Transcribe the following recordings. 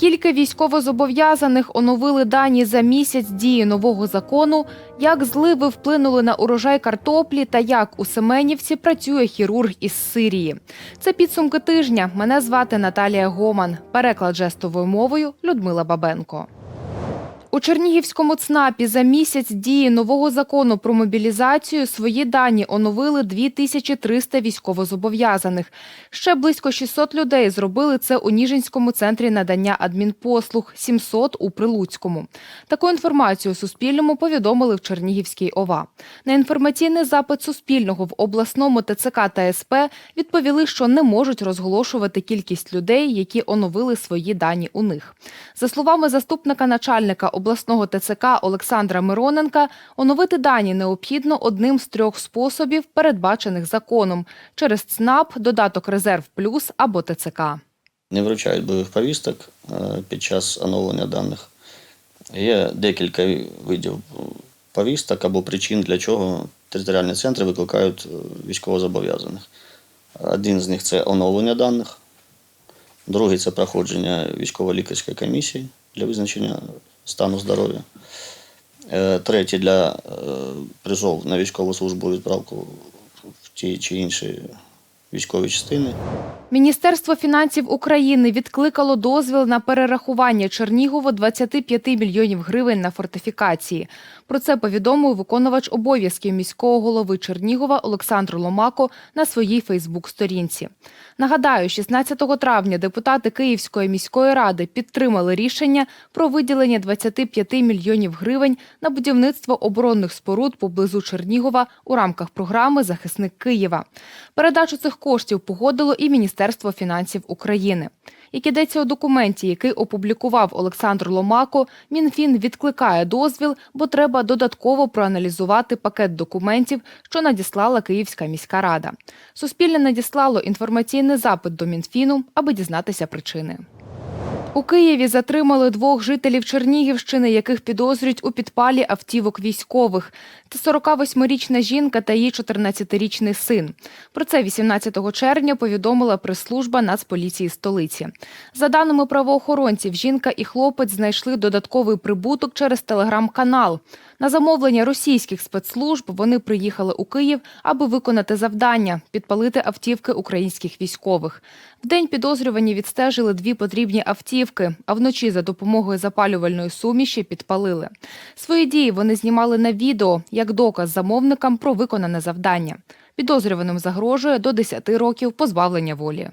Кілька військовозобов'язаних оновили дані за місяць дії нового закону, як зливи вплинули на урожай картоплі та як у Семенівці працює хірург із Сирії. Це підсумки тижня. Мене звати Наталія Гоман. Переклад жестовою мовою Людмила Бабенко. У Чернігівському ЦНАПі за місяць дії нового закону про мобілізацію свої дані оновили 2300 військовозобов'язаних. Ще близько 600 людей зробили це у Ніжинському центрі надання адмінпослуг, 700 – у Прилуцькому. Таку інформацію Суспільному повідомили в Чернігівській ОВА. На інформаційний запит Суспільного в обласному ТЦК та СП відповіли, що не можуть розголошувати кількість людей, які оновили свої дані у них. За словами заступника начальника обласного ТЦК Олександра Мироненка, оновити дані необхідно одним з трьох способів, передбачених законом – через ЦНАП, додаток «Резерв Плюс» або ТЦК. Не вручають бойових повісток е, під час оновлення даних. Є декілька видів повісток або причин, для чого територіальні центри викликають е, військовозобов'язаних. Один з них це оновлення даних, другий це проходження військово-лікарської комісії для визначення стану здоров'я. Е, Третє для е, призов на військову службу відправку в ті чи інші військові частини. Міністерство фінансів України відкликало дозвіл на перерахування Чернігову 25 мільйонів гривень на фортифікації. Про це повідомив виконувач обов'язків міського голови Чернігова Олександр Ломако на своїй Фейсбук-сторінці. Нагадаю, 16 травня депутати Київської міської ради підтримали рішення про виділення 25 мільйонів гривень на будівництво оборонних споруд поблизу Чернігова у рамках програми Захисник Києва. Передачу цих коштів погодило і Міністерство фінансів України. Як ідеться у документі, який опублікував Олександр Ломако, Мінфін відкликає дозвіл, бо треба додатково проаналізувати пакет документів, що надіслала Київська міська рада. Суспільне надіслало інформаційний запит до Мінфіну, аби дізнатися причини. У Києві затримали двох жителів Чернігівщини, яких підозрюють у підпалі автівок військових. Це 48-річна жінка та її 14-річний син. Про це 18 червня повідомила прес-служба Нацполіції столиці. За даними правоохоронців, жінка і хлопець знайшли додатковий прибуток через телеграм-канал. На замовлення російських спецслужб вони приїхали у Київ, аби виконати завдання – підпалити автівки українських військових. Вдень підозрювані відстежили дві потрібні автівки, а вночі за допомогою запалювальної суміші підпалили. Свої дії вони знімали на відео, як доказ замовникам про виконане завдання. Підозрюваним загрожує до 10 років позбавлення волі.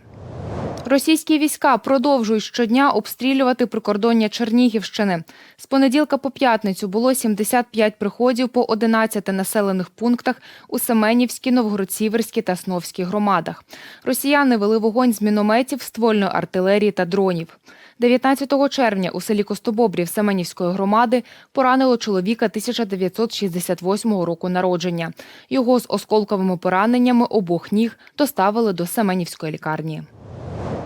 Російські війська продовжують щодня обстрілювати прикордоння Чернігівщини. З понеділка по п'ятницю було 75 приходів по 11 населених пунктах у Семенівській, Новгород-Сіверській та Сновській громадах. Росіяни вели вогонь з мінометів, ствольної артилерії та дронів. 19 червня у селі Костобобрів Семенівської громади поранило чоловіка 1968 року народження. Його з осколковими пораненнями обох ніг доставили до Семенівської лікарні.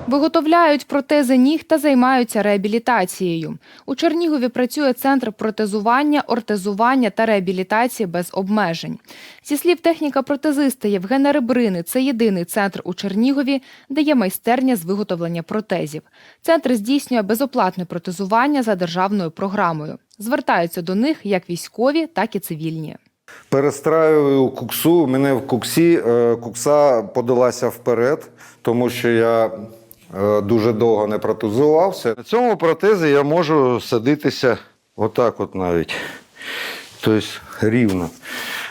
Виготовляють протези ніг та займаються реабілітацією. У Чернігові працює центр протезування, ортезування та реабілітації без обмежень. Зі слів техніка-протезиста Євгена Ребрини, це єдиний центр у Чернігові, де є майстерня з виготовлення протезів. Центр здійснює безоплатне протезування за державною програмою. Звертаються до них як військові, так і цивільні. Перестраюю куксу. Мене в куксі е, кукса подалася вперед, тому що я дуже довго не протезувався. На цьому протезі я можу садитися отак, от навіть. Тобто рівно.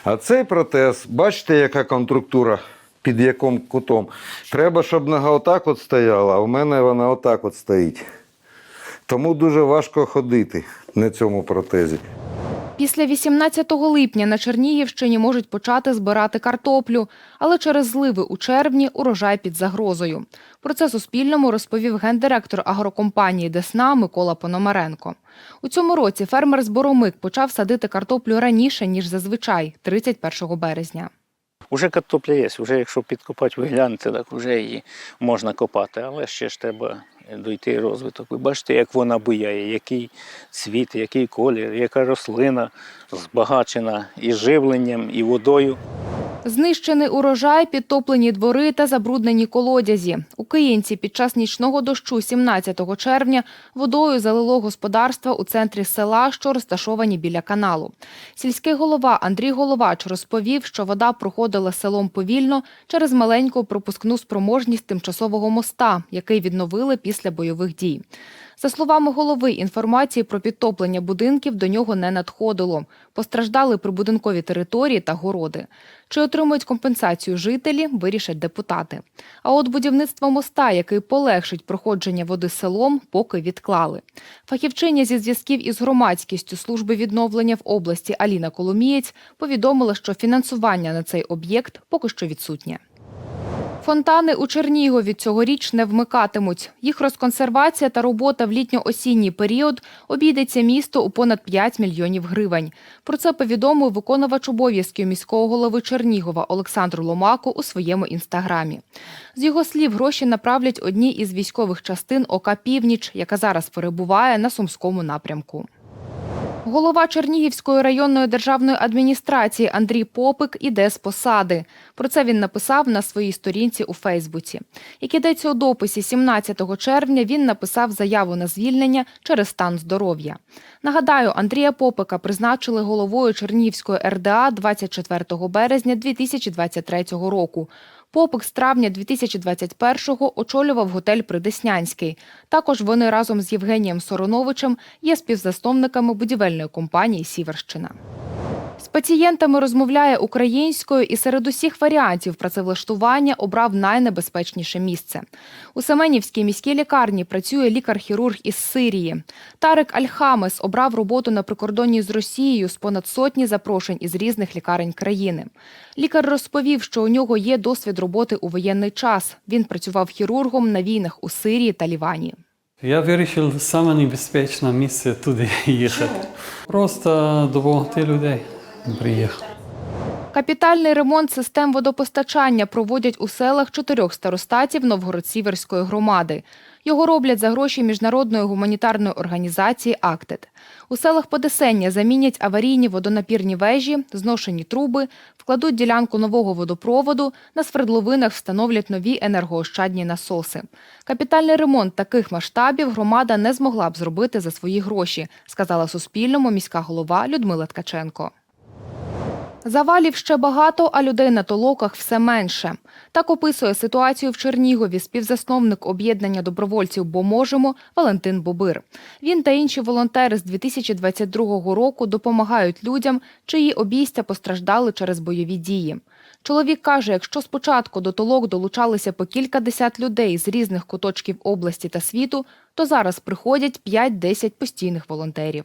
А цей протез, бачите, яка конструктура, під яким кутом. Треба, щоб нога отак от стояла, а в мене вона отак от стоїть. Тому дуже важко ходити на цьому протезі. Після 18 липня на Чернігівщині можуть почати збирати картоплю, але через зливи у червні урожай під загрозою. Про це Суспільному розповів гендиректор агрокомпанії Десна Микола Пономаренко. У цьому році фермер з Боромик почав садити картоплю раніше, ніж зазвичай, 31 березня. Уже картопля є, вже якщо підкопати, ви глянете, так вже її можна копати, але ще ж треба дойти розвиток. Ви бачите, як вона буяє, який цвіт, який колір, яка рослина збагачена і живленням, і водою. Знищений урожай, підтоплені двори та забруднені колодязі. У Київці під час нічного дощу 17 червня водою залило господарства у центрі села, що розташовані біля каналу. Сільський голова Андрій Головач розповів, що вода проходила селом повільно через маленьку пропускну спроможність тимчасового моста, який відновили після бойових дій. За словами голови, інформації про підтоплення будинків до нього не надходило. Постраждали прибудинкові території та городи. Чи отримують компенсацію жителі, вирішать депутати. А от будівництво моста, який полегшить проходження води селом, поки відклали. Фахівчиня зі зв'язків із громадськістю служби відновлення в області Аліна Коломієць повідомила, що фінансування на цей об'єкт поки що відсутнє. Фонтани у Чернігові цьогоріч не вмикатимуть. Їх розконсервація та робота в літньо-осінній період обійдеться місто у понад 5 мільйонів гривень. Про це повідомив виконувач обов'язків міського голови Чернігова Олександр Ломако у своєму інстаграмі. З його слів, гроші направлять одній із військових частин ОК «Північ», яка зараз перебуває на Сумському напрямку. Голова Чернігівської районної державної адміністрації Андрій Попик іде з посади. Про це він написав на своїй сторінці у Фейсбуці. Як ідеться у дописі 17 червня, він написав заяву на звільнення через стан здоров'я. Нагадаю, Андрія Попика призначили головою Чернігівської РДА 24 березня 2023 року. Попик з травня 2021-го очолював готель Придеснянський. Також вони разом з Євгенієм Сороновичем є співзасновниками будівельної компанії Сіверщина. З пацієнтами розмовляє українською і серед усіх варіантів працевлаштування обрав найнебезпечніше місце. У Семенівській міській лікарні працює лікар-хірург із Сирії. Тарик Альхамес обрав роботу на прикордонні з Росією з понад сотні запрошень із різних лікарень країни. Лікар розповів, що у нього є досвід роботи у воєнний час. Він працював хірургом на війнах у Сирії та Лівані. Я вирішив саме небезпечне місце туди їхати. Просто допомогти людей приїхав. Капітальний ремонт систем водопостачання проводять у селах чотирьох старостатів Новгород-Сіверської громади. Його роблять за гроші міжнародної гуманітарної організації «Актед». У селах Подесення замінять аварійні водонапірні вежі, зношені труби, вкладуть ділянку нового водопроводу, на свердловинах встановлять нові енергоощадні насоси. Капітальний ремонт таких масштабів громада не змогла б зробити за свої гроші, сказала Суспільному міська голова Людмила Ткаченко. Завалів ще багато, а людей на толоках все менше. Так описує ситуацію в Чернігові співзасновник об'єднання добровольців «Бо можемо» Валентин Бобир. Він та інші волонтери з 2022 року допомагають людям, чиї обійстя постраждали через бойові дії. Чоловік каже, якщо спочатку до толок долучалися по кілька десят людей з різних куточків області та світу, то зараз приходять 5-10 постійних волонтерів.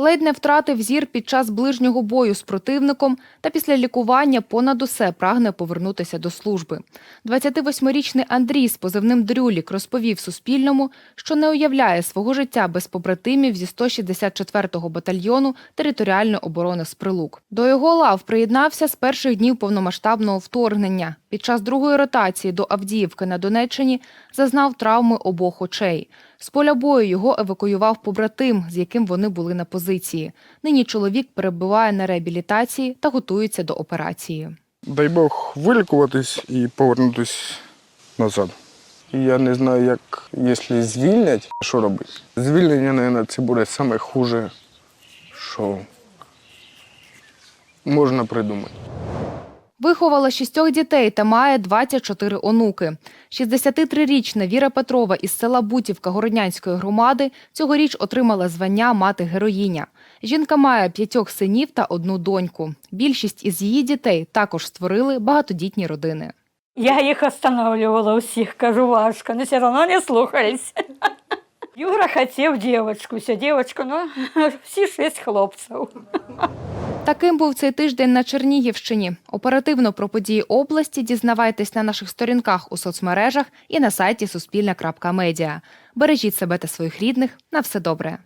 Ледь не втратив зір під час ближнього бою з противником та після лікування понад усе прагне повернутися до служби. 28-річний Андрій з позивним Дрюлік розповів Суспільному, що не уявляє свого життя без побратимів зі 164-го батальйону територіальної оборони Сприлук. До його лав приєднався з перших днів повномасштабного вторгнення. Під час другої ротації до Авдіївки на Донеччині зазнав травми обох очей. З поля бою його евакуював побратим, з яким вони були на позиції. Нині чоловік перебуває на реабілітації та готується до операції. дай Бог вилікуватись і повернутись назад. Я не знаю, як, якщо звільнять, що робити. Звільнення, мабуть, це буде саме хуже, що можна придумати. Виховала шістьох дітей та має 24 онуки. 63-річна Віра Петрова із села Бутівка Городнянської громади цьогоріч отримала звання мати-героїня. Жінка має п'ятьох синів та одну доньку. Більшість із її дітей також створили багатодітні родини. Я їх останавливала усіх, кажу, важко, але все одно не слухались. Юра хотів дівчинку, дівчинку, ну всі шість хлопців. Таким був цей тиждень на Чернігівщині. Оперативно про події області дізнавайтесь на наших сторінках у соцмережах і на сайті Суспільне.Медіа. Бережіть себе та своїх рідних. На все добре.